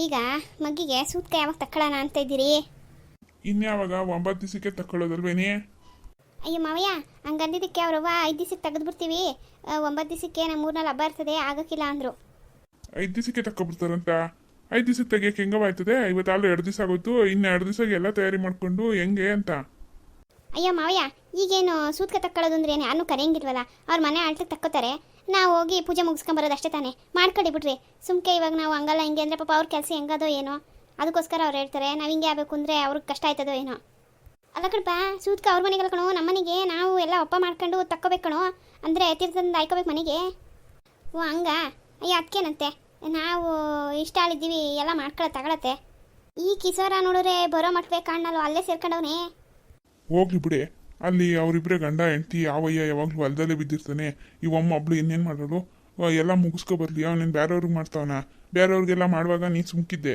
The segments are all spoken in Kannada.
ಈಗ ಮಗ್ಗಿಗೆ ಸೂತ್ಕ ಯಾವಾಗ ತಕ್ಕೊಳ್ಳೋಣ ಅಂತ ಇದ್ದೀರಿ? ಇನ್ಯಾವಾಗ? ಒಂಬತ್ತು ದಿವಸಕ್ಕೆ ತಕ್ಕೊಳ್ಳೋದಲ್ವೇನಿ ಅಯ್ಯೋ ಮಾವಯ್ಯ ಹಂಗಂದಿದ್ದಕ್ಕೆ ಅವ್ರವ್ವ ಐದು ದಿವಸಕ್ಕೆ ತೆಗೆದ್ಬಿಡ್ತೀವಿ. ಒಂಬತ್ತು ದಿವಸಕ್ಕೆ ನಮ್ಮ ಮೂರ್ನಲ್ಲಿ ಹಬ್ಬ ಇರ್ತದೆ ಆಗೋಕ್ಕಿಲ್ಲ ಅಂದರು. ಐದು ದಿವಸಕ್ಕೆ ತಕ್ಕೊಬಿಡ್ತಾರಂತ? ಐದು ದಿವಸಕ್ಕೆ ತೆಗಿಯಕ್ಕೆ ಹೆಂಗವಾಯ್ತದೆ? ಇವತ್ತು ಎರಡು ದಿವಸ ಆಗೋಯ್ತು ಇನ್ನು ಎರಡು ದಿವಸಕ್ಕೆ ಎಲ್ಲ ತಯಾರಿ ಮಾಡಿಕೊಂಡು ಹೆಂಗೆ ಅಂತ? ಅಯ್ಯೋ ಮಾವಯ್ಯ, ಈಗೇನು ಸೂತ್ಕ ತಕ್ಕೊಳ್ಳೋದು ಅಂದ್ರೆ ಏನು? ಯಾರನ್ನೂ ಕರೆಯಂಗಿಲ್ವಲ್ಲ? ಅವ್ರ ಮನೆ ಆಳ್ತಕ್ಕೆ ತಕ್ಕೋತಾರೆ. ನಾವು ಹೋಗಿ ಪೂಜೆ ಮುಗಿಸ್ಕೊಂಬರೋದು ಅಷ್ಟೇ ತಾನೇ. ಮಾಡ್ಕೊಡಿ ಬಿಡ್ರಿ. ಸುಮ್ಕೆ ಇವಾಗ ನಾವು ಹಂಗಲ್ಲ ಹಿಂಗೆ ಅಂದರೆ ಪಾಪ ಅವ್ರ ಕೆಲಸ ಹೆಂಗದೋ ಏನೋ. ಅದಕ್ಕೋಸ್ಕರ ಅವ್ರು ಹೇಳ್ತಾರೆ, ನಾವು ಹಿಂಗೆ ಆಗಬೇಕು ಅಂದರೆ ಅವ್ರಿಗೆ ಕಷ್ಟ ಆಯ್ತದೋ ಏನೋ. ಅಲ್ಲ ಕಣಪ್ಪ, ಸೂತ್ಕ ಅವ್ರ ಮನೆಗೆ ಕಣೋ ನಮ್ಮ ಮನೆಗೆ ನಾವು ಎಲ್ಲ ಒಪ್ಪ ಮಾಡ್ಕೊಂಡು ತಕ್ಕೋಬೇಕು ಕಣೋ. ಅಂದರೆ ತೀರ್ಥದಿಂದ ಆಯ್ಕೋಬೇಕು ಮನೆಗೆ. ಓ, ಹಂಗ? ಅಯ್ಯ ಅದಕ್ಕೇನಂತೆ ನಾವು ಇಷ್ಟ ಆಳಿದ್ದೀವಿ, ಎಲ್ಲ ಮಾಡ್ಕೊಳ್ಳೋ ತಗೊಳತ್ತೆ. ಈ ಕಿಸೋರ ನೋಡಿದ್ರೆ ಬರೋ ಮಟ್ವೆ ಕಾಣಲ್ವ ಅಲ್ಲೇ ಸೇರ್ಕೊಂಡವನೇ. ಹೋಗ್ಲಿ ಬಿಡಿ. ಅಲ್ಲಿ ಅವರಿಬ್ಬರೇ ಗಂಡ ಹೆಂಡ್ತಿ ಯಾವಯ್ಯ ಯಾವಾಗಲೂ ಹೊಲದಲ್ಲೇ ಬಿದ್ದಿರ್ತಾನೆ. ಈ ಒಮ್ಮ ಒಬ್ಳು ಇನ್ನೇನು ಮಾಡೋಳು ಎಲ್ಲ ಮುಗಿಸ್ಕೊ ಬರ್ಲಿ. ಅವನೇನು ಬೇರೆಯವ್ರಿಗೆ ಮಾಡ್ತಾವನ. ಬೇರೆಯವ್ರಿಗೆಲ್ಲ ಮಾಡುವಾಗ ನೀನು ಸುಮ್ಕಿದ್ದೆ.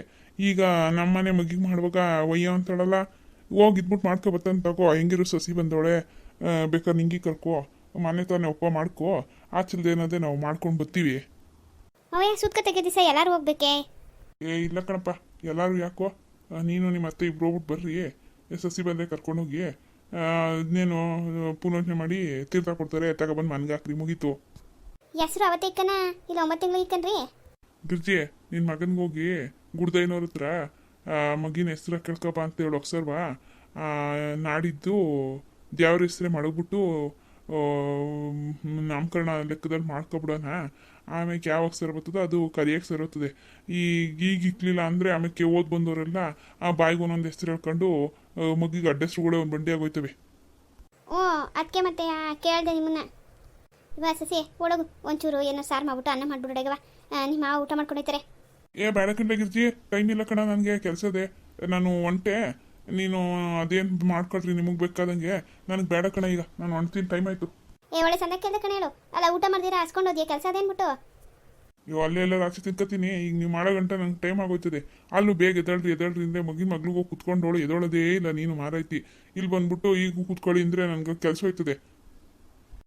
ಈಗ ನಮ್ಮನೆ ಮಗಿಗೆ ಮಾಡುವಾಗ ಒಯ್ಯೋ ಅಂತಾಳಲ್ಲ ಹೋಗಿ ಇದ್ಬಿಟ್ಟು ಮಾಡ್ಕೊ ಬರ್ತಾನೆ ತಗೋ. ಹೆಂಗಿರು ಸಸಿ ಬಂದವಳೆ. ಬೇಕಾದ್ರೆ ನಿಂಗೆ ಕರ್ಕೋ. ಮನೆ ತಾನೇ ಒಪ್ಪ ಮಾಡ್ಕೋ. ಆಚಲ್ದ ಏನದೇ ನಾವು ಮಾಡ್ಕೊಂಡು ಬರ್ತೀವಿ ದಿವಸ ಎಲ್ಲರೂ ಹೋಗ್ಬೇಕೆ? ಏ ಇಲ್ಲ ಕಣಪ್ಪ. ಎಲ್ಲರೂ ಯಾಕೋ? ನೀನು ನಿಮ್ಮ ಅತ್ತೆ ಇಬ್ರು ಹೋಗ್ಬಿಟ್ಟು ಬರ್ರಿ. ಸಸಿ ಬಂದೆ ಕರ್ಕೊಂಡೋಗಿ ಇನ್ನೇನು ಪುನೋಚನೆ ಮಾಡಿ ತೀರ್ಥ ಕೊಡ್ತಾರೆ. ತಗೊಬಂದು ಮನ್ಗೆ ಹಾಕ್ರಿ ಮುಗೀತು. ಹೆಸರು ಅವತ್ತೇ ಇಕ್ಕನ ಇಲ್ಲ ಒಂಬತ್ತು ತಿಂಗಳು ಇಕ್ಕನ್ರಿ ಗಿರ್ಜಿ ನಿನ್ನ ಮಗನಿಗೆ ಹೋಗಿ ಗುಡ್ದೈನವ್ರ ಹತ್ರ ಮಗಿನ ಹೆಸ್ರ ಅಂತ ಹೇಳಿ ಅಕ್ಷರ್ವ ನಾಡಿದ್ದು ದೇವ್ರ ಹೆಸ್ರೇ ಮಡಗ್ಬಿಟ್ಟು ನಾಮಕರಣ ಲೆಕ್ಕದಲ್ಲಿ ಮಾಡ್ಕೊಬಿಡೋಣ. ಆಮೇಲೆ ಯಾವಾಗ ಸರ್ ಬರ್ತದೋ ಅದು ಕರಿಯಕ್ಕೆ ಸೇರುತ್ತದೆ ಈಗ ಈಗ ಇಕ್ಲಿಲ್ಲ ಅಂದರೆ ಆಮೇಲೆ ಓದ್ ಬಂದವರೆಲ್ಲ ಆ ಬಾಯಿಗೆ ಒಂದೊಂದು ಹೆಸರು ಹೇಳ್ಕೊಂಡು ಮಗಿಗೆ ಅಡ್ಡೆಸ್ರುಗಳೇ ಒಂದು ಬಂಡಿ ಆಗೋಯ್ತವೆ. ಓ ಅದಕ್ಕೆ ಮತ್ತೆ ಕೇಳಿದೆ ನಿಮ್ಮನ್ನ. ಇವ ಸಸಿ ಒಳಗು ಒಂಚೂರು ಏನೋ ಸಾರು ಮಾಡ್ಬಿಟ್ಟು ಅನ್ನ ಮಾಡ್ಬಿಡಗವ ನಿಮ್ಮ ಊಟ ಮಾಡ್ಕೊಂಡೈತಾರೆ ಏ ಬೇಡ ಕಂಡಾಗಿರ್ತಿ ಟೈಮ್ ಇಲ್ಲ ಕಣ ನನಗೆ ಕೆಲಸ ಇದೆ ನಾನು ಒಂಟೆ. ನೀನು ಅದೇನು ಮಾಡ್ಕೊಳ್ರಿ ನಿಮಗೆ ಬೇಕಾದಂಗೆ. ನನಗೆ ಬೇಡ ಕಣ ಈಗ. ನಾನು ಹೊಂಟ್ತೀನಿ ಟೈಮ್ ಆಯಿತು. ಏ ಒಳ್ಳೆ ಸಂದ ಕೇಳ್ದೆ ಕಣ ಹೇಳು. ಅಲ್ಲ ಊಟ ಮಾಡ್ದಿರಾ? ಹಸ್ಕೊಂಡು ಹೋದ್ಯಾ? ಕೆಲಸ ಅದೇನ್ಬಿಟ್ಟು ಇವ್ ಅಲ್ಲೇ ಎಲ್ಲ ರಾತ್ರಿ ತಿನ್ಕೋತೀನಿ ಈಗ ನೀವು ಮಾಡೋ ಗಂಟೆ ನಂಗೆ ಟೈಮ್ ಆಗೋಯ್ತದೆ. ಅಲ್ಲೂ ಬೇಗ ಎದಳ್ರಿ ಎದಳ್ರಿ ಹಿಂದೆ ಮಗಿನ ಮಗ್ಳಿಗೆ ಹೋಗಿ ಕುತ್ಕೊಂಡೋಳು ಎದೊಳೋದೇ ಇಲ್ಲ ನೀನು ಮಾರೈತಿ ಇಲ್ಲಿ ಬಂದ್ಬಿಟ್ಟು ಈಗ ಕೂತ್ಕೊಳ್ಳಿ ಅಂದರೆ ನನಗೆ ಕೆಲಸ ಹೋಯ್ತದೆ.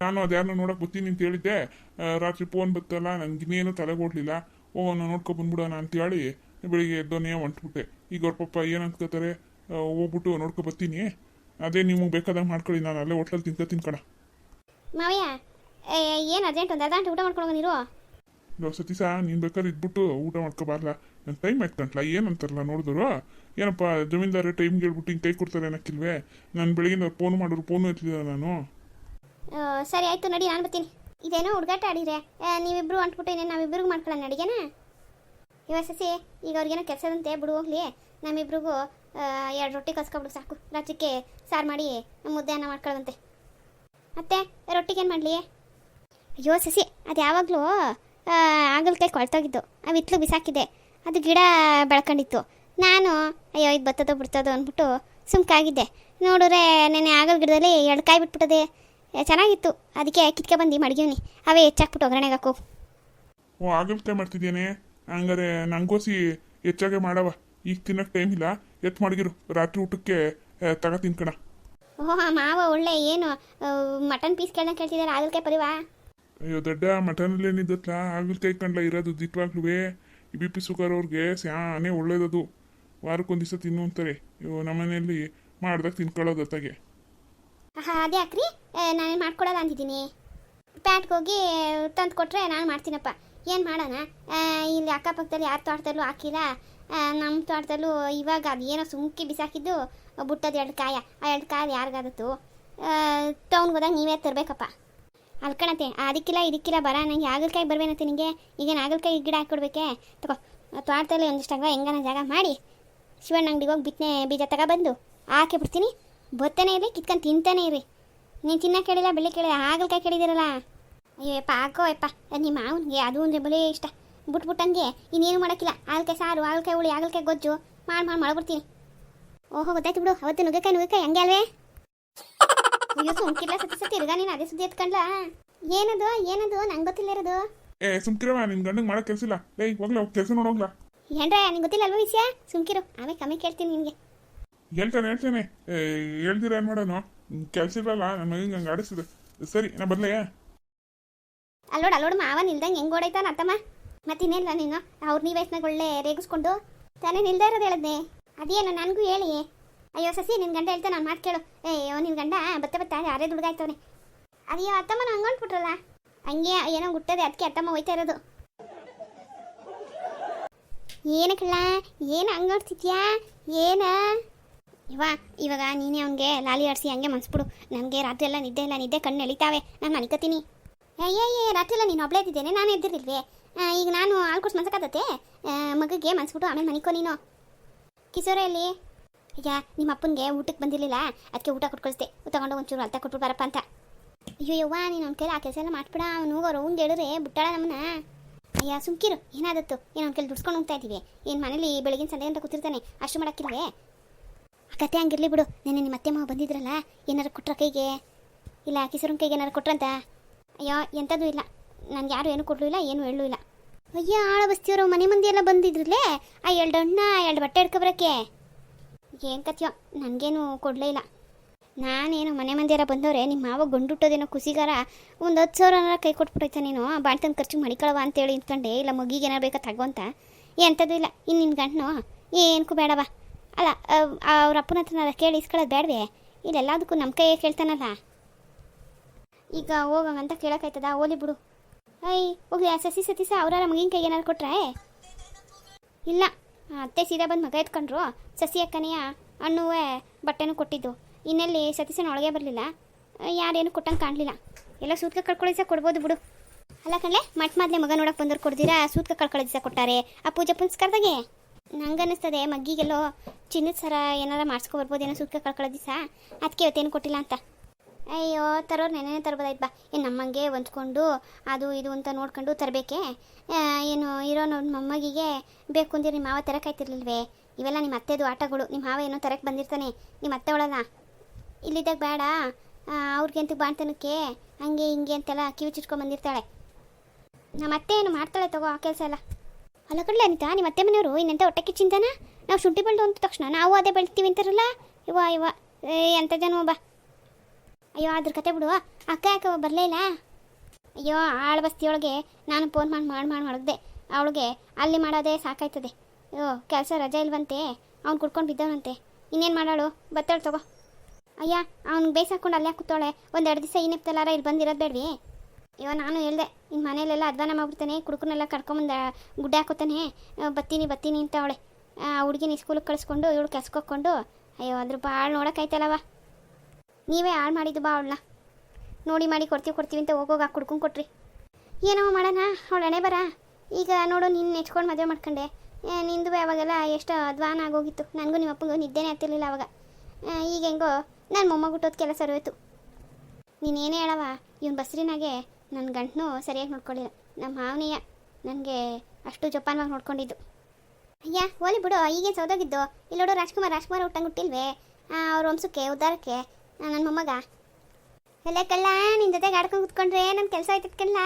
ನಾನು ಅದ್ಯಾರನ್ನ ನೋಡಕ್ ಬರ್ತೀನಿ ಅಂತ ಹೇಳಿದ್ದೆ. ರಾತ್ರಿ ಫೋನ್ ಬತ್ತಲ್ಲ ನಂಗೆ ಇನ್ನೇನು ತಲೆ ಓಡ್ಲಿಲ್ಲ. ಓ ನಾನು ನೋಡ್ಕೊ ಬಂದ್ಬಿಡೋಣ ಅಂತೇಳಿ ಬೆಳಿಗ್ಗೆ ಎದ್ದೋನೇ ಹೊಂಟ್ಬಿಟ್ಟೆ. ಈಗ ಅವ್ರ ಪಪ್ಪ ಏನು ಅನ್ಕೋತಾರೆ ಹೋಗ್ಬಿಟ್ಟು ನೋಡ್ಕೊ ಬರ್ತೀನಿ. ಅದೇ ನಿಮಗೆ ಬೇಕಾದಂಗೆ ಮಾಡ್ಕೊಳ್ಳಿ ನಾನು ಅಲ್ಲೇ ಹೋಟ್ಲಲ್ಲಿ ತಿನ್ಕೊ ತಿನ್ಕಣ ಮಾವಯ್ಯ ಏನು ಅರ್ಜೆಂಟ್ ಒಂದು ಅರ್ಧ ಊಟ ಮಾಡ್ಕೊಂಡು ನೀರು ಇವಾಗ ಸತೀಸ ನೀನು ಬೇಕಾದ್ರೆ ಇದ್ಬಿಟ್ಟು ಊಟ ಮಾಡ್ಕೊಬಾರ್ಲ ನನ್ನ ಟೈಮ್ ಆಯ್ತು ಕಂಟ್ಲ ಏನಂತಾರಲ್ಲ ನೋಡಿದ್ರು? ಏನಪ್ಪ ಜಮೀನ್ದಾರ ಟೈಮ್ಗೆ ಹೇಳ್ಬಿಟ್ಟು ಹಿಂಗೆ ಕೈ ಕೊಡ್ತಾರೆ ಅನ್ನಕ್ಕಿಲ್ವೇ? ನಾನು ಬೆಳಗಿನ ಫೋನ್ ಮಾಡೋರು ಫೋನು ಎತ್ತಲಿಲ್ಲ ನಾನು. ಸರಿ ಆಯ್ತು ನಡಿ ನಾನು ಬರ್ತೀನಿ. ಇದೇನೋ ಹುಡುಗಾಟ ಆಡಿದ್ರೆ. ನೀವಿಬ್ರು ಅಂಟ್ಬಿಟ್ಟು ಇನ್ನೇನು ನಾವಿಬ್ರಿಗೂ ಮಾಡ್ಕೊಳ್ಳೋಣ ಅಡಿಗೆನ ಇವಾಗ ಸಸಿ ಈಗ ಅವ್ರಿಗೇನೋ ಕೆಲಸದಂತೆ ಬಿಡು ಹೋಗ್ಲಿ. ನಮ್ಮಿಬ್ರಿಗೂ ಎರಡು ರೊಟ್ಟಿ ಕಸ್ಕೊಬಿಡು ಸಾಕು. ರಾಜ್ಯಕ್ಕೆ ಸಾರು ಮಾಡಿ ಮುದ್ದೆ ಅನ್ನ ಮಾಡ್ಕೊಳ್ಳೋದಂತೆ ಮತ್ತೆ ರೊಟ್ಟಿಗೆ ಏನು ಮಾಡಲಿ? ಅಯ್ಯೋ ಸಸಿ, ಅದು ಯಾವಾಗಲೂ ಆಗಲ್ಕಾಯಿ ಕೊಳ್ತೋಗಿದ್ದು ಆ ಹಿತ್ಲು ಬಿಸಾಕಿದೆ. ಅದು ಗಿಡ ಬೆಳ್ಕೊಂಡಿತ್ತು. ನಾನು, ಅಯ್ಯೋ, ಇದು ಬತ್ತದೋ ಬಿಡ್ತದೋ ಅಂದ್ಬಿಟ್ಟು ಸುಮ್ಕಾಗಿದ್ದೆ. ನೋಡಿದ್ರೆ ನೆನೆ ಆಗಲ್ ಗಿಡದಲ್ಲಿ ಎರಡು ಕಾಯಿ ಬಿಟ್ಬಿಟ್ಟದೆ. ಚೆನ್ನಾಗಿತ್ತು. ಅದಕ್ಕೆ ಕಿತ್ಕೆ ಬಂದು ಮಡಗಿವ್ನಿ. ಅವೇ ಹೆಚ್ಚಾಕ್ಬಿಟ್ಟು ಒಗ್ಗರಣೆಗೆ ಹಾಕು. ಓ ಆಗಲ್ಕಾಯಿ ಮಾಡ್ತಿದ್ದೇನೆ ಹಂಗಾರೆ ನಂಗೋಸಿ ಹೆಚ್ಚಾಗೆ ಮಾಡವ. ಈಗ ತಿನ್ನಕ್ಕೆ ಟೈಮ್ ಇಲ್ಲ. ಎತ್ ಮಾಡಿಗಿರು. ರಾತ್ರಿ ಊಟಕ್ಕೆ ತಗ ತಿನ್ಕಣ ಓಹ್ ಮಾವ ಒಳ್ಳೆ ಏನು ಮಟನ್ ಪೀಸ್ ಕೇಳ್ದಂಗೆ ಕೇಳ್ತಿದ್ದಾರೆ ಆಗಲ್ಕಾಯಿ ಪರಿವಾ ಅಯ್ಯೋ ದೊಡ್ಡ ಮಟನಲ್ಲಿ ಏನಿದ್ದತ್ಲ ಆಗಲ್ಕಾಯಿ ಕಂಡ್ಲ ಇರೋದು ದಿಟ್ವಾಗ್ಲೂ ಬಿ ಪಿ ಸುಗರ್ ಅವ್ರಿಗೆ ಸ್ಯಾನೇ ಒಳ್ಳೇದದು. ವಾರಕ್ಕೊಂದು ದಿವಸ ತಿನ್ನು ಅಂತಾರೆ. ಇವು ನಮ್ಮನೆಯಲ್ಲಿ ಮಾಡ್ದಾಗ ತಿನ್ಕೊಳ್ಳೋದು ಅತ್ತಾಗೆ. ಹಾಂ ಅದೇ ಹಾಕ್ರಿ ನಾನು ಮಾಡ್ಕೊಡಲ್ಲ ಅಂತಿದ್ದೀನಿ. ಪ್ಯಾಟ್ಗೆ ಹೋಗಿ ತಂದು ಕೊಟ್ಟರೆ ನಾನು ಮಾಡ್ತೀನಪ್ಪ. ಏನು ಮಾಡೋಣ? ಇಲ್ಲಿ ಅಕ್ಕಪಕ್ಕದಲ್ಲಿ ಯಾರು ತೋಟದಲ್ಲೂ ಹಾಕಿಲ್ಲ. ನಮ್ಮ ತೋಟದಲ್ಲೂ ಇವಾಗ ಅದೇನೋ ಸುಮ್ಕಿ ಬಿಸಾಕಿದ್ದು ಬುಟ್ಟದ ಎರಡು ಕಾಯ. ಆ ಎರಡು ಕಾಯ ಯಾರಿಗಾದತ್ತು ಟೌನ್ಗೆ ಹೋದಾಗ ನೀವೇ ತರಬೇಕಪ್ಪ. ಅಲ್ಕಣತೆ, ಅದಕ್ಕಿಲ್ಲ, ಇದಕ್ಕಿಲ್ಲ, ಬರ, ನಂಗೆ ಆಗಲ್ಕಾಯಿ ಬರ್ಬೇನಂತೆ ನಿಂಗೆ. ಈಗ ಆಗಲ್ಕಾಯಿ ಗಿಡ ಹಾಕ್ಕೊಡ್ಬೇಕೆ? ತಗೋ ತೋಟದಲ್ಲಿ ಒಂದಿಷ್ಟು ಒಂದಿಷ್ಟಾಗ ಹೆಂಗನ ಜಾಗ ಮಾಡಿ. ಶಿವಣ್ಣ ಅಂಗಡಿಗೆ ಹೋಗಿ ಬಿತ್ತನೆ ಬೀಜ ತಗೊಬಂದು ಹಾಕಿ ಬಿಡ್ತೀನಿ. ಬತ್ತನೇ ಇರಲಿ, ಕಿತ್ಕೊಂಡು ತಿಂತಾನೆ ಇರಿ ನೀನು ತಿನ್ನಕ್ಕೆ ಕೇಳಿಲ್ಲ ಬೆಳೆ ಕೇಳಿಲ್ಲ, ಹಾಗಲ್ಕಾಯಿ ಕೇಳಿದಿರಲ್ಲ. ಅಯ್ಯಪ್ಪ ಪಾಕೋ ಅಪ್ಪ ನಿಮ್ಮ ಮಾವನಿಗೆ ಅದು ಅಂದರೆ ಬಲೇ ಇಷ್ಟ. ಬಿಟ್ಬಿಟ್ಟಂಗೆ ಇನ್ನೇನು ಮಾಡೋಕ್ಕಿಲ್ಲ. ಆಲ್ಕೆ ಸಾರು ಆಲ್ಕೆ ಹುಳಿ ಆಗಲ್ಕೆ ಗೊಜ್ಜು. ಮಾಡಿ ಮಾಡಿ ಮಾಡ್ಬಿಡ್ತೀನಿ ಓಹೋ ಗೊತ್ತಾಯ್ತು ಬಿಡು. ಅವತ್ತು ನುಗ್ಗಕಾಯಿ ನುಗ್ಗಕಾಯಿ ಹಂಗೆ ಅಲ್ವೇ? ಅಯ್ಯೋ ಸುಮ್ಕಿಲ್ಲ ಸತಿ ಸತಿ ಇರ್ಗ ನೀನು? ಅದೇ ಸುದ್ದಿ ಎತ್ಕೊಂಡ್ಲ? ಏನದು ಏನದು? ನಂಗೆ ಗೊತ್ತಿಲ್ಲ ಇರೋದು. ಏ ಸುಮ್ಕಿರವ ನಿನ್ ಗಂಡಂಗೆ ಮಾಡೋ ಕೆಲಸ ಇಲ್ಲ. ಏಯ್ ಹೋಗ್ಲಾ ಕೆಲಸ ನೋಡೋಗ್ಲಾ ಏನ್ರ ನಿಂಗೆ ಗೊತ್ತಿಲ್ಲ ಅಲ್ವಾ ವಿಷಯ? ಸುಮ್ಕಿರು. ಆಮೇಲೆ ಕಮ್ಮಿ ಕೇಳ್ತೀನಿ ನಿನಗೆ ಹೇಳ್ತಾನೆ ಹೇಳ್ತಾನೆ. ಏ ಹೇಳ್ದಿರ ಏನು ಮಾಡೋನು ಕೆಲಸ ಇಲ್ಲ ನನ್ನ ಮಗಂಗೆ ಹಂಗೆ ಆಡಿಸಿದೆ ಸರಿ ನಾನು ಬರ್ಲೇ? ಅಲ್ಲೋಡು ಅಲ್ಲೋಡು ಮಾವ ನಿಲ್ದಂಗೆ ಹೆಂಗೆ ಓಡೈತಾನ ಅತ್ತಮ್ಮ? ಮತ್ತೆ ಇಲ್ಲ ನೀನು ಅವ್ರ ನೀ ಒಳ್ಳೆ ರೇಗಿಸ್ಕೊಂಡು? ತಾನೇ ನಿಲ್ದೇ ಇರೋದು ಹೇಳದ್ನೆ? ಅದೇನೋ ನನಗೂ ಹೇಳಿ. ಅಯ್ಯೋ ಸಸಿ ನಿನ್ನ ಗಂಡ ಹೇಳ್ತಾ ನಾನು ಮಾತು ಕೇಳು. ಅಯ್ಯೋ ನಿನ್ನ ಗಂಡ ಬತ್ತೆ ಬತ್ತ ಯಾರೇ ದುಡ್ಗಾಯ್ತವನೆ. ಅಯ್ಯೋ, ಅತ್ತಮ್ಮ ಹಂಗೊಂಡ್ಬಿಟ್ರಲ್ಲ ಹೊಂಟ್ಬಿಟ್ರಲ್ಲ ಹಂಗೆ ಏನೋ ಗುಟ್ಟದೆ ಅದಕ್ಕೆ ಅತ್ತಮ್ಮ ಹೋಯ್ತಾ ಇರೋದು. ಏನು ಹಂಗೆ ನೋಡ್ತಿದ್ಯಾ? ಏನ? ಇವ, ಇವಾಗ ನೀನೇ ಅವನಿಗೆ ಲಾಲಿ ಆಡಿಸಿ ಹಂಗೆ ಮನ್ಸ್ಬಿಡು. ನನಗೆ ರಾತ್ರಿ ಎಲ್ಲ ನಿದ್ದೆ ಇಲ್ಲ, ನಿದ್ದೆ ಕಣ್ಣು ಎಳಿತಾವೆ. ನಾನು ಮನಿಕತ್ತೀನಿ ಅಯ್ಯೇ ಏ ರಾತ್ರಿಲ್ಲ, ನೀನು ಒಬ್ಳೇ ಇದ್ದಿದ್ದೇನೆ, ನಾನು ಎದ್ದಿರ್ಲಿಲ್ವೇ? ಈಗ ನಾನು ಹಾಲು ಕೊಟ್ಟು ಮನ್ಸಕ್ಕಾಗತ್ತೆ ಮಗಗೆ ಮನ್ಸ್ಬಿಟ್ಟು ಆಮೇಲೆ ಮನಿಕೋ ನೀನು. ಕಿಶೋರಲ್ಲಿ ಅಯ್ಯ, ನಿಮ್ಮ ಅಪ್ಪನಿಗೆ ಊಟಕ್ಕೆ ಬಂದಿರಲಿಲ್ಲ. ಅದಕ್ಕೆ ಊಟ ಕೊಟ್ಕೊಳಿಸ್ದೆ. ತಗೊಂಡು ಒಂಚೂರು ಅಲ್ತ ಕೊಟ್ಬಿಟ್ಟು ಬರಪ್ಪ ಅಂತ. ಅಯ್ಯೋ, ಯವ್ವ, ನೀನು ಅವ್ನ ಕೈಲಿ ಆ ಕೆಲಸ ಎಲ್ಲ ಮಾಡ್ಬಿಡ. ಅವ್ನು ಅವ್ನು ಹೇಳಿದ್ರೆ ಬಿಟ್ಟಾಳ ನಮ್ಮನ್ನ. ಅಯ್ಯ, ಸುಮ್ಕಿರು, ಏನಾದತ್ತು? ಏನು ಅವ್ನ ಕೈಲಿ ದುಡ್ಸ್ಕೊಂಡು ಹೋಗ್ತಾ ಇದ್ದೀವಿ ಏನು ಮನೇಲಿ ಬೆಳಗಿನ ಸಂಡೆ ಅಂತ ಕೂತಿರ್ತಾನೆ. ಅಷ್ಟು ಮಾಡೋಕ್ಕಿಲ್ವೇ? ಕತೆ ಹಂಗಿರ್ಲಿ ಬಿಡು. ನೆನ್ನೆ ನಿಮ್ಮ ಅತ್ತೆ ಮಾವ ಬಂದಿದ್ರಲ್ಲ ಏನಾರು ಕೊಟ್ರ ಕೈಗೆ? ಇಲ್ಲ ಕಿಸರು ಕೈಗೆ ಏನಾರು ಕೊಟ್ರಂತ? ಅಯ್ಯೋ, ಎಂಥದ್ದು ಇಲ್ಲ. ನನಗೆ ಯಾರು ಏನು ಇಲ್ಲ, ಏನು ಹೇಳೂ ಇಲ್ಲ. ಅಯ್ಯ, ಆಳ ಬಸ್ತಿಯವರು ಮನೆ ಮಂದಿ ಎಲ್ಲ ಬಂದಿದ್ರಲ್ಲೇ? ಆ ಎರಡು ಅಣ್ಣ ಎರಡು ಬಟ್ಟೆ ಹಿಡ್ಕೊಬರಕ್ಕೆ? ಏನು ಕತ್ಯೋ ನನಗೇನು ಕೊಡಲೇ ಇಲ್ಲ. ನಾನೇನು ಮನೆ ಮಂದಿಯರ ಬಂದವ್ರೆ ನಿಮ್ಮ ಮಾವ ಗಂಡುಟ್ಟೋದೇನೋ ಖುಷಿಗಾರ ಒಂದು ಹತ್ತು ಸಾವಿರ ಕೈ ಕೊಟ್ಬಿಟ್ಟೈತೆ ನೀನು ಬಾಣ್ತನ ಖರ್ಚು ಮಡಿಕಳವ ಅಂತೇಳಿ ನಿಂತ್ಕೊಂಡೆ, ಇಲ್ಲ ಮಗಿಗೆ ಏನಾರು ಬೇಕಾ ತಗೋಂತ ಎಂಥದ್ದು ಇಲ್ಲ. ಇನ್ನು ನಿನ್ನ ಗಂಟನು ಏನಕ್ಕೂ ಬೇಡವಾ. ಅಲ್ಲ ಅವ್ರ ಅಪ್ಪನ ಹತ್ರ ನಾನು ಕೇಳಿ ಇಸ್ಕೊಳ್ಳೋದು ಬೇಡವೇ? ಇಲ್ಲೆಲ್ಲದಕ್ಕೂ ನಮ್ಮ ಕೈಯೇ ಕೇಳ್ತಾನಲ್ಲ. ಈಗ ಹೋಗಂಗ ಅಂತ ಕೇಳೋಕ್ಕಾಯ್ತದ ಓಲಿ ಬಿಡು. ಐ ಹೋಗ್ಲಿ, ಆ ಸಸಿ ಸತೀಸ ಅವರ ಮಗಿನ ಕೈಗೆ ಏನಾರು ಕೊಟ್ರೆ? ಇಲ್ಲ ಅತ್ತೆ ಸೀದಾ ಬಂದು ಮಗ ಎತ್ಕೊಂಡ್ರು. ಸಸಿ ಅಕ್ಕನೆಯ ಹಣ್ಣುವೆ ಬಟ್ಟೆನೂ ಕೊಟ್ಟಿದ್ದು. ಇನ್ನೆಲ್ಲಿ ಸತೀಸನ ಒಳಗೆ ಬರಲಿಲ್ಲ. ಯಾರೇನು ಕೊಟ್ಟಂಗೆ ಕಾಣಲಿಲ್ಲ. ಎಲ್ಲ ಸೂತ್ಕ ಕಳ್ಕೊಳ್ಳಿಸ ಕೊಡ್ಬೋದು ಬಿಡು. ಅಲ್ಲ ಕಣ್ಲೆ, ಮಟ್ ಮಾದ್ಲೆ ಮಗ ನೋಡಕ್ಕೆ ಬಂದವ್ರು ಕೊಡ್ದಿರಾ? ಸೂತ್ಕ ಕಳ್ಕೊಳ್ಳೋ ದಿವಸ ಕೊಟ್ಟಾರೆ. ಆ ಪೂಜೆ ಪುನಸ್ಕಾರದಾಗೆ? ನಂಗೆ ಅನ್ನಿಸ್ತದೆ, ಮಗ್ಗಿಗೆಲ್ಲೋ ಚಿನ್ನದ ಸರ ಏನಾರ ಮಾಡಿಸ್ಕೊ ಬರ್ಬೋದೇನೋ ಸೂತ್ಕ ಕಳ್ಕೊಳ್ಳೋ ದಿವಸ ಅದಕ್ಕೆ ಇವತ್ತೇನು ಕೊಟ್ಟಿಲ್ಲ ಅಂತ. ಅಯ್ಯೋ ತರೋರು ನೆನೆ ತರ್ಬೋದಾಯ್ತು ಬಾ. ಏನು ನಮ್ಮಂಗೆ ಹೊಂಚ್ಕೊಂಡು ಅದು ಇದು ಅಂತ ನೋಡ್ಕೊಂಡು ತರಬೇಕೆ? ಏನು, ಇರೋ ನೋಡಿ ಮೊಮ್ಮಗಿಗೆ ಬೇಕು ಅಂದಿರಿ ನಿಮ್ಮ ಮಾವ ತರಕಾಯ್ತಿರ್ಲಿಲ್ವೇ ಇವೆಲ್ಲ ನಿಮ್ಮ ಅತ್ತೆದು ಆಟಗಳು. ನಿಮ್ಮ ಮಾವ ಏನೋ ತರಕ್ಕೆ ಬಂದಿರ್ತಾನೆ. ನಿಮ್ಮ ಅತ್ತೆ ಒಳಲ್ಲ ಇಲ್ಲಿದ್ದಾಗ ಬೇಡ. ಅವ್ರಿಗೆ ಅಂತ ಬಾಣ್ತನಕ್ಕೆ ಹಂಗೆ ಹಿಂಗೆ ಅಂತೆಲ್ಲ ಕಿವಿ ಚುಚ್ಕೊಂಡು ಬಂದಿರ್ತಾಳೆ. ನಮ್ಮ ಅತ್ತೆ ಏನು ಮಾಡ್ತಾಳೆ ತಗೋ ಆ ಕೆಲಸ ಎಲ್ಲ? ಅಲ್ಲ ಕಡಲೆ ಅನಿತಾ ನಿಮ್ಮ ಅತ್ತೆ ಮನೆಯವರು ಇನ್ನೆಂಥ ಹೊಟ್ಟೆ ಚಿಂತನ ನಾವು ಶುಂಠಿ ಬೆಳೆದು ಅಂತ ತಕ್ಷಣ. ನಾವು ಅದೇ ಬೆಳಿತೀವಿ ಅಂತಾರಲ್ಲ? ಇವ ಇವ. ಏ ಎಂಥ ಜನ ಬಾ. ಅಯ್ಯೋ ಅದ್ರ ಕತೆ ಬಿಡು. ಅಕ್ಕ ಯಾಕೆ ಬರಲೇ ಇಲ್ಲ? ಅಯ್ಯೋ, ಆಳ ಬಸ್ತಿಯೊಳಗೆ ನಾನು ಫೋನ್ ಮಾಡಿ ಮಾಡಿ ಮಾಡಿ ಮಾಡಿದೆ ಅವಳಿಗೆ ಅಲ್ಲಿ ಮಾಡೋದೇ ಸಾಕಾಯ್ತದೆ. ಅಯ್ಯೋ, ಕೆಲಸ ರಜೆ ಇಲ್ವಂತೆ. ಅವ್ನು ಕುಡ್ಕೊಂಡು ಬಿದ್ದವನಂತೆ. ಇನ್ನೇನು ಮಾಡಾಳು? ಬತ್ತಾಳು ತಗೋ. ಅಯ್ಯ ಅವ್ನಿಗೆ ಬೇಯಿಸಾಕೊಂಡು ಅಲ್ಲೇ ಕೂತಾಳೆ ಒಂದೆರಡು ದಿವಸ ಈ ನೆಪ್ತಲಾರ ಇಲ್ಲಿ ಬಂದಿರೋದು ಬೇಡ್ವಿ. ಅಯ್ಯೋ, ನಾನು ಹೇಳ್ದೆ ಇನ್ನು ಮನೇಲೆಲ್ಲ ಅಧ್ವಾನ ಮಾಡ್ಬಿಡ್ತಾನೆ. ಕುಡುಕನೆಲ್ಲ ಕರ್ಕೊಂಬಂದು ಗುಡ್ಡ ಹಾಕೋತಾನೆ. ಬತ್ತೀನಿ ಬತ್ತೀನಿ ಅಂತ ಅವಳೆ. ಆ, ಹುಡುಗಿನ ಸ್ಕೂಲಿಗೆ ಕಳಿಸ್ಕೊಂಡು, ಇವಳು ಕೆಸ್ಕೊಕ್ಕೊಂಡು ಅಯ್ಯೋ ಅದ್ರ ಭಾಳ ನೋಡೋಕ್ಕಾಯ್ತಲ್ಲವ ನೀವೇ ಹಾಳು ಮಾಡಿದ್ದು ಬಾ ಅವಳನ್ನ. ನೋಡಿ ಮಾಡಿ ಕೊಡ್ತೀವಿ ಕೊಡ್ತೀವಿ ಅಂತ ಹೋಗೋಗ ಕುಡ್ಕೊಂಡು ಕೊಟ್ರಿ. ಏನೋ ಮಾಡೋಣ, ಅವಳು ಹಣೆ ಬರ. ಈಗ ನೋಡು, ನಿನ್ನ ನೆಚ್ಕೊಂಡು ಮದುವೆ ಮಾಡ್ಕೊಂಡೆ. ನಿಂದು ಅವಾಗೆಲ್ಲ ಎಷ್ಟು ಅದ್ವಾನ್ ಆಗೋಗಿತ್ತು. ನನಗೂ ನಿಮ್ಮ ಅಪ್ಪಂಗೂ ನಿದ್ದೆನೇ ಆಗ್ತಿರ್ಲಿಲ್ಲ ಅವಾಗ. ಈಗ ಹೆಂಗೋ ನನ್ನ ಹುಟ್ಟೋದು ಕೆಲಸ ಸರೋಯ್ತು ನೀನೇನೇ ಹೇಳವ ಇವನು ಬಸ್ರಿನಾಗೆ ನನ್ನ ಗಂಟನು ಸರಿಯಾಗಿ ನೋಡ್ಕೊಳ್ಳಿಲ್ಲ ನಮ್ಮ ಮಾವನೀಯ ನನಗೆ ಅಷ್ಟು ಜೋಪಾನವಾಗಿ ನೋಡ್ಕೊಂಡಿದ್ದು. ಅಯ್ಯ ಓಲಿ ಬಿಡು, ಈಗೇನು ಸೌದೋಗಿದ್ದು? ಇಲ್ಲೋಡು ರಾಜ್ಕುಮಾರ್ ರಾಜ್ಕುಮಾರ್ ಹುಟ್ಟಂಗೆ ಹುಟ್ಟಿಲ್ವೇ? ಅವ್ರ ವಂಶಕ್ಕೆ, ಉದ್ಧಾರಕ್ಕೆ. ನನ್ನ ಮೊಮ್ಮಗ. ಎಲ್ಲ ಕಳ್ಳ ನಿನ್ನ ಜೊತೆಗೆ ಆಡ್ಕೊಂಡು ಕುತ್ಕೊಂಡ್ರೆ ನನ್ನ ಕೆಲಸ ಆಯ್ತದ ಕಳ್ಳ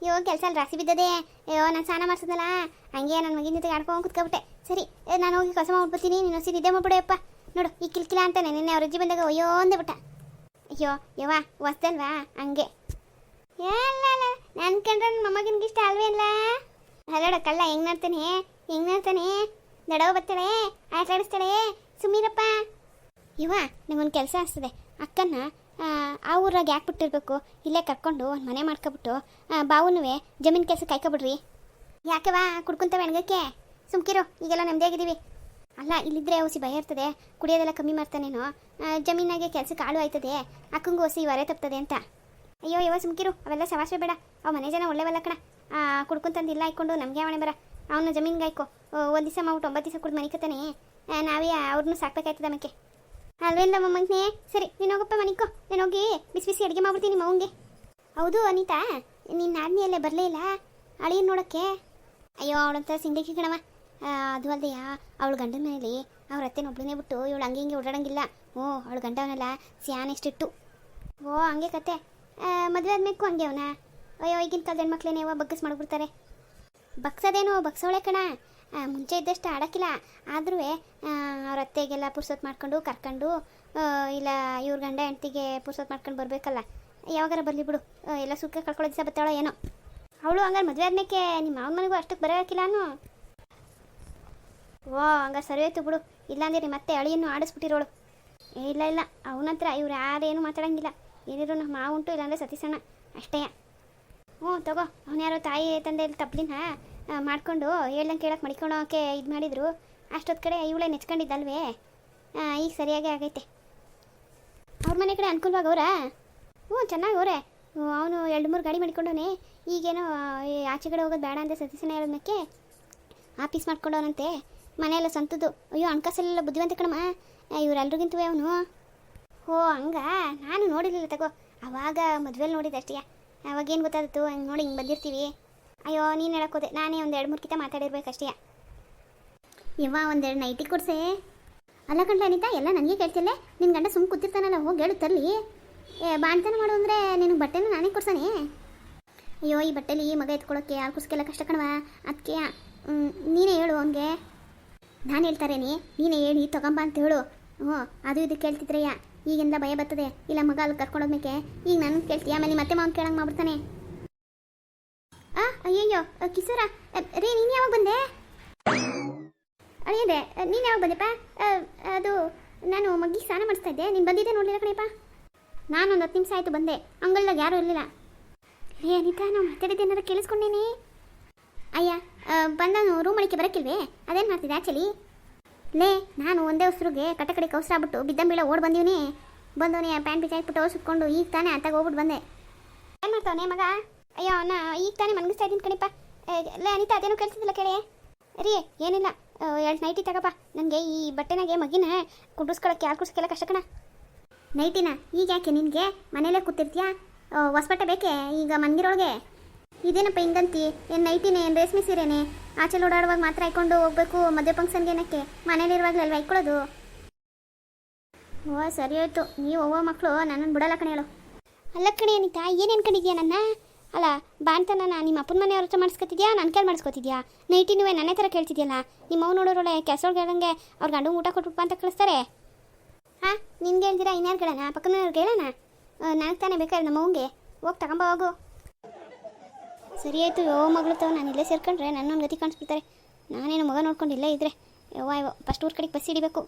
ಅಯ್ಯೋ, ಕೆಲಸ ಅಲ್ಲಿ ರಾಸಿ ಬಿದ್ದದೆ. ಅಯ್ಯೋ, ನಾನು ಸ್ನಾನ ಮಾಡ್ಸೋದಲ್ಲ. ಹಂಗೆ ನನ್ನ ಮಗಿನ ಜೊತೆಗೆ ಆಡ್ಕೊಂಡು ಕುತ್ಕೊಬಿಟ್ಟೆ. ಸರಿ ನಾನು ಹೋಗಿ ಕಸ ಮಾಡ್ಬಿಡ್ತೀನಿ ನೀನು ಹೊಸಿ ನಿದ್ದೆ ಮಾಡ್ಬಿಡಪ್ಪ ನೋಡು, ಈ ಕಿಲ್ಕಿಲ ಅಂತಾನೆ ನಿನ್ನೆ ಅವ್ರ ಅಜ್ಜಿ ಬಂದಾಗ ಅಯ್ಯೋ ಅಂದೆ ಬಿಟ್ಟ ಅಯ್ಯೋ, ಯವ್ವ ಹೊಸ್ತಲ್ವಾ ಹಂಗೆ. ಏನಲ್ಲ ನನ್ನ ಕಂಡ್ರೆ ನನ್ನ ಮೊಮ್ಮಗನಿಗೆ ಇಷ್ಟ ಅಲ್ವೇ ಇಲ್ಲ ಅಲ್ಲೋಡ ಕಳ್ಳ ಹೆಂಗ್ ನೋಡ್ತಾನೆ ಹೆಂಗ್ ನೋಡ್ತಾನೆ ದಡವ ಬರ್ತಾಳೆ? ಆಟ ಆಡಿಸ್ತಾಳೆ? ಸುಮ್ಮೀರಪ್ಪ ಇವ ನಂಗೊಂದು ಕೆಲಸ ಅನಿಸ್ತದೆ ಅಕ್ಕನ್ನ ಆ, ಊರಾಗೆ ಯಾಕೆ ಬಿಟ್ಟಿರ್ಬೇಕು? ಇಲ್ಲೇ ಕರ್ಕೊಂಡು ಒಂದು ಮನೆ ಮಾಡ್ಕೊಬಿಟ್ಟು ಬಾವುನುವೆ ಜಮೀನು ಕೆಲಸ ಕಾಯ್ಕೊಬಿಡ್ರಿ. ಯಾಕವಾ ಕುಡ್ಕೊಂತವೆ ಎಣ್ಗಕ್ಕೆ ಸುಮ್ಕಿರು ಈಗೆಲ್ಲ ನೆಮ್ಮದಿಯಾಗಿದ್ದೀವಿ ಅಲ್ಲ ಇಲ್ಲಿದ್ರೆ ಹೊಸಿ ಭಯ ಇರ್ತದೆ. ಕುಡಿಯೋದೆಲ್ಲ ಕಮ್ಮಿ ಮಾಡ್ತಾನೇನೋ. ಜಮೀನಾಗೆ ಕೆಲಸಕ್ಕೆ ಆಳು ಆಯ್ತದೆ. ಅಕ್ಕಂಗೂ ಹೊಸಿ ಹೊರೆ ತಪ್ತದೆ ಅಂತ. ಅಯ್ಯೋ ಯಾವ ಸುಮ್ಕಿರು ಅವೆಲ್ಲ ಸವಾಸೆ ಬೇಡ. ಅವ ಮನೆ ಜನ ಒಳ್ಳೆವಲ್ಲ ಕಣ. ಕುಡ್ಕೊಂತಂದು ಇಲ್ಲ ಹಾಕ್ಕೊಂಡು ನಮಗೆ ಅವಣೆ ಬರ. ಅವನ ಜಮೀನ್ಗೆ ಹಾಯ್ಕೊ ಒಂದು ದಿವಸ ಮಾಡ್ಬಿಟ್ಟು ಒಂಬತ್ತು ದಿವಸ ಕುಡ್ದು ಮನಿಕತಾನೆ ನಾವೇ ಅವ್ರನ್ನೂ ಸಾಕ್ಬೇಕಾಯ್ತದ ಆಮೇಲೆ ಅಲ್ವೇನ್ಲ ಮೊಮ್ಮಗನೇ ಸರಿ, ನೀನು ಹೋಗಪ್ಪ ಮನಿಕೋ ನಾನು ಹೋಗಿ ಬಿಸಿ ಬಿಸಿ ಅಡುಗೆ ಮಾಡ್ಬಿಡ್ತೀನಿ ಮವಂಗೆ ಹೌದು ಅನಿತಾ ನಿನ್ನ ನಾದಿನಿಯಲ್ಲೇ ಬರಲೇ ಇಲ್ಲ? ಅಳಿಯನ್ ನೋಡೋಕ್ಕೆ. ಅಯ್ಯೋ, ಅವಳಂತ ಸಿಂಗಿ ಕಣವ ಅದು ಅಲ್ದೆಯಾ ಅವಳ ಗಂಡನ ಮನೇಲಿ ಅವ್ರ ಅತ್ತೆನ ಒಬ್ಳನ್ನೇ ಬಿಟ್ಟು ಇವಳು ಹಂಗೆ ಹಿಂಗೆ ಓಡಾಡಂಗಿಲ್ಲ. ಓ, ಅವಳ ಗಂಡವನಲ್ಲ ಸ್ಯಾನ್ ಎಷ್ಟಿಟ್ಟು. ಓ, ಹಂಗೆ ಕತೆ. ಮದುವೆ ಆದ್ಮೇಕು ಹಂಗೆ ಅವನ. ಅಯ್ಯೋ, ಈಗಿನ ಕಾಲದ ಹೆಣ್ಮಕ್ಳೇನೇ ಬಗ್ಗಸ್ ಮಾಡ್ಬಿಡ್ತಾರೆ. ಬಗ್ಸೋದೇನು, ಬಗ್ಸೋಳೆ ಕಣ. ಮುಂಚೆ ಇದ್ದಷ್ಟು ಆಡೋಕ್ಕಿಲ್ಲ. ಆದರೂ ಅವ್ರ ಅತ್ತೆಗೆಲ್ಲ ಪುರ್ಸೊತ್ತು ಮಾಡ್ಕೊಂಡು, ಕರ್ಕೊಂಡು ಇಲ್ಲ ಇವ್ರ ಗಂಡ ಹೆಂಡ್ತಿಗೆ ಪುರ್ಸೊತ್ತು ಮಾಡ್ಕೊಂಡು ಬರಬೇಕಲ್ಲ. ಯಾವಾಗಾರ ಬರಲಿ ಬಿಡು. ಎಲ್ಲ ಸುಖ ಕಳ್ಕೊಳ್ಳೋ ದಿವಸ ಬರ್ತಾಳೋ ಏನೋ. ಅವಳು ಹಂಗಾರೆ ಮದುವೆ ಆದ್ಮೇಕೆ ನಿಮ್ಮ ಮಾವನ ಮನೆಗೂ ಅಷ್ಟಕ್ಕೆ ಬರೋಕ್ಕಿಲ್ಲನು ಓ, ಹಂಗಾರೆ ಸರಿ ಆಯ್ತು ಬಿಡು. ಇಲ್ಲಾಂದಿರಿ ಮತ್ತೆ ಅಳಿಯನ್ನು ಆಡಿಸ್ಬಿಟ್ಟಿರೋಳು. ಇಲ್ಲ ಇಲ್ಲ. ಅವನ ಹತ್ರ ಇವ್ರು ಯಾರೇನು ಮಾತಾಡಂಗಿಲ್ಲ. ಏನಿದ್ರು ನಮ್ಮ ಮಾವು ಉಂಟು, ಇಲ್ಲಾಂದ್ರೆ ಸತೀಸಣ್ಣ ಅಷ್ಟೇ ಹ್ಞೂ, ತಗೋ. ಅವ್ನು ಯಾರೋ ತಾಯಿ ತಂದೆ ತಪ್ಪಲಿನ ಮಾಡ್ಕೊಂಡು ಹೇಳ್ದಂಗೆ ಕೇಳಕ್ಕೆ ಮಡಿಕೊಳ್ಳೋಕೆ ಇದು ಮಾಡಿದರು. ಅಷ್ಟೊತ್ತು ಕಡೆ ಇವಳೇ ನೆಚ್ಕೊಂಡಿದ್ದಲ್ವೇ? ಈಗ ಸರಿಯಾಗಿ ಆಗೈತೆ. ಅವ್ರ ಮನೆ ಕಡೆ ಅನುಕೂಲವಾಗಿ ಅವರಾ? ಹ್ಞೂ, ಚೆನ್ನಾಗಿ ಅವರೇ. ಅವನು ಎರಡು ಮೂರು ಗಾಡಿ ಮಾಡಿಕೊಂಡವನೆ. ಈಗೇನೋ ಆಚೆ ಕಡೆ ಹೋಗೋದು ಬೇಡ ಅಂತ ಸತೀಸನ ಹೇಳೋದಕ್ಕೆ ಆಫೀಸ್ ಮಾಡ್ಕೊಂಡವನಂತೆ. ಮನೆಯೆಲ್ಲ ಸ್ವಂತದ್ದು ಅಯ್ಯೋ ಹಣ್ಕಾಸೆಲ್ಲ ಬುದ್ಧಿವಂತ ಕಣಮ್ಮ. ಇವರೆಲ್ರಿಗಿಂತವೇ ಅವನು? ಓ ಹಂಗ? ನಾನು ನೋಡಿರಲಿಲ್ಲ ತಗೋ. ಅವಾಗ ಮದುವೆಲಿ ನೋಡಿದ್ದೆ ಅಷ್ಟೇ. ಅವಾಗೇನು ಹಂಗೆ ನೋಡಿ ಹಿಂಗೆ ಬಂದಿರ್ತೀವಿ. ಅಯ್ಯೋ, ನೀನು ಹೇಳಕ್ಕೋದೆ. ನಾನೇ ಒಂದು ಎರಡು ಮೂರು ಕಿತ ಮಾತಾಡಿರ್ಬೇಕಷ್ಟೇ. ಇವ ಒಂದೆರಡು ನೈಟಿ ಕೊಡ್ಸೆ. ಅಲ್ಲ ಕಂಡ್ಲ ಅನಿತಾ, ಎಲ್ಲ ನನಗೆ ಕೇಳ್ತಿಲ್ಲ ನಿನ್ನ ಗಂಡ ಸುಮ್ಮನೆ ಕೂತಿರ್ತಾನಲ್ಲ, ಹೋಗಿ ಹೇಳು ತರಲಿ. ಏ, ಬಾಣ್ತನ ಮಾಡು ಅಂದರೆ ನಿನಗೆ ಬಟ್ಟೆನೂ ನಾನೇ ಕೊಡ್ಸಾನೆ. ಅಯ್ಯೋ, ಈ ಬಟ್ಟೆಲಿ ಮಗ ಎತ್ಕೊಳ್ಳೋಕ್ಕೆ ಯಾರು ಕುಸ್ಕೆಲ್ಲ ಕಷ್ಟ ಕಣವ? ಅದಕ್ಕೆ ನೀನೇ ಹೇಳು ಅವನಿಗೆ. ನಾನು ಹೇಳ್ತಾರೇನಿ ನೀನೇ ಹೇಳಿ, ತಗೊಂಬ ಅಂತ ಹೇಳು. ಹ್ಞೂ ಅದು ಇದು ಕೇಳ್ತಿದ್ರಯ್ಯ. ಈಗಿಂದ ಭಯ ಬರ್ತದೆ. ಇಲ್ಲ, ಮಗ ಅಲ್ಲಿ ಕರ್ಕೊಂಡೋಗ್ಬೇಕೆ ಈಗ ನಾನು ಕೇಳ್ತೀಯ ಆಮೇಲೆ ಮತ್ತೆ ಮಾವನ್ ಕೇಳಂಗೆ ಮಾಡ್ಬಿಡ್ತಾನೆ. ಆ ಅಯ್ಯಯ್ಯೋ ಅ, ರೇ ನೀನು ಯಾವಾಗ ಬಂದೆ? ಅಳಿಯದೆ ನೀನು ಯಾವಾಗ ಬಂದೆಪ್ಪ? ಅದು ನಾನು ಮಗ್ಗಿ ಸ್ನಾನ ಮಾಡಿಸ್ತಾ ಇದ್ದೆ. ನೀನು ಬಂದಿದ್ದೆ ನೋಡಲಿಲ್ಲ ಕಣಪ್ಪ? ನಾನು ಒಂದು ಹತ್ತು ನಿಮಿಷ ಆಯಿತು ಬಂದೆ. ಅಂಗಲ್ದಾಗ ಯಾರೂ ಇರಲಿಲ್ಲ. ಏ ಅನಿತಾ ನಾವು ಮಾತಾಡಿದ್ದೇನಾದ್ರು ಕೇಳಿಸ್ಕೊಂಡೇನೆ? ಅಯ್ಯ ಬಂದವನು ರೂಮ್ ಅಡಿಕೆ ಬರೋಕ್ಕಿಲ್ವೇ? ಅದೇನು ಮಾಡ್ತಿದ್ದೆ ಆ್ಯಕ್ಚುಲಿ ಲೇ ನಾನು ಒಂದೇ ಉಸ್ರಿಗೆ ಕಟ್ಟ ಕಡೆ ಕೌಸ್ರಾಗ್ಬಿಟ್ಟು ಬಿದ್ದಂಬೀಳ ಓಡ್ ಬಂದೀನಿ ಬಂದವನೇ ಪ್ಯಾಂಟ್ ಬಿಚ್ಚಿ ಹಾಕ್ಬಿಟ್ಟು ಸುತ್ಕೊಂಡು ಈಗ ತಾನೇ ಅತ್ತಾಗ ಹೋಗ್ಬಿಟ್ಟು ಬಂದೆ. ಏನು ಮಾಡ್ತಾವನೆ ಮಗ? ಅಯ್ಯೋ, ಅಣ್ಣ, ಈಗ ತಾನೇ ಮನಗಿಸ್ತಾ ಇದ್ದೀನಿ ಕಣಿಪ್ಪ. ಇಲ್ಲ ಅನಿತಾ, ಅದೇನು ಕೇಳ್ತಿದ್ದಿಲ್ಲ ಕೇಳಿ? ರೀ, ಏನಿಲ್ಲ. ಎರಡು ನೈಟಿ ತಗಪ್ಪ. ನನಗೆ ಈ ಬಟ್ಟೆನಾಗೆ ಮಗಿನ ಕುಡಿಸ್ಕೊಳಕ್ಕೆ ಯಾರು ಕುಡಿಸ್ಕೆಲ್ಲ ಕಷ್ಟ ಕಣ. ನೈಟಿನ ಈಗ ಯಾಕೆ ನಿನಗೆ? ಮನೇಲೇ ಕೂತಿರ್ತೀಯಾ? ಹೊಸ್ಬಟ್ಟೆ ಬೇಕೇ ಈಗ ಮನ್ಗಿರೊಳಗೆ? ಇದೇನಪ್ಪ ಹಿಂಗಂತಿ? ಏನು ನೈಟಿನೇ ಏನು ರೇಷ್ಮೆ ಸೀರೆನೇ? ಆಚೆ ಓಡಾಡುವಾಗ ಮಾತ್ರ ಹಾಕೊಂಡು ಹೋಗ್ಬೇಕು ಮದುವೆ ಫಂಕ್ಷನ್ಗೆ ಏನಕ್ಕೆ? ಮನೇಲಿರುವಾಗಲೇ ಅಲ್ವಾ ಇಟ್ಕೊಳ್ಳೋದು? ಓ, ಸರಿ ಹೋಯ್ತು. ನೀವು ಹೋಗೋ ಮಕ್ಕಳು ನನ್ನನ್ನು ಬಿಡಲ್ಲ ಕಣೆ ಹೇಳು. ಅಲ್ಲ ಕಣೆ ಅನಿತಾ ಏನು ಅನ್ಕೊಂಡಿದ್ಯಾ ನನ್ನ? ಅಲ್ಲ ಬಾಣ್ತನ ನಿಮ್ಮ ಅಪ್ಪನ ಮನೆಯವ್ರ ಹತ್ರ ಮಾಡಿಸ್ಕೊತಿದ್ಯಾ? ನನ್ನ ಕೇಳಿ ಮಾಡಿಸ್ಕೊತಿದ್ಯಾ? ನೈಟಿ ನೀವೇ ನನ್ನ ಥರ ಕೇಳ್ತಿದ್ಯಲ್ಲ? ನಿಮ್ಮ ಅವ್ನು ನೋಡೋರೊಳೆ ಕೆಸೋಳು ಹೇಳ್ದಂಗೆ ಅವ್ರ ಗಂಡು ಊಟ ಕೊಟ್ಬಿಟ್ಟು ಅಂತ ಕಳಿಸ್ತಾರೆ. ಹಾಂ, ನಿನ್ಗೆ ಹೇಳ್ದಿರಾ ಇನ್ಯಾರು ಕೇಳೋಣ? ಪಕ್ಕನವ್ರಿಗೆ ಹೇಳೋಣ ನನಗೆ ತಾನೇ ಬೇಕಾದ್ರೆ ನಮ್ಮ ಅವಂಗೆ ಹೋಗಿ, ತಗೊಂಬ, ಹೋಗು. ಸರಿ ಆಯಿತು ಯೋ ಮಗಳು ತಾವು ನಾನು ಇಲ್ಲೇ ಸೇರ್ಕೊಂಡ್ರೆ ನನ್ನೊಂದು ಗತಿ ಕಾಣಿಸ್ಬಿಡ್ತಾರೆ. ನಾನೇನು ಮಗ ನೋಡ್ಕೊಂಡು ಇಲ್ಲೇ ಇದ್ರೆ, ಯವ್ವ ಯವ್ವ ಫಸ್ಟ್ ಊರ ಕಡೆಗೆ ಬಸ್ ಹಿಡಿಬೇಕು.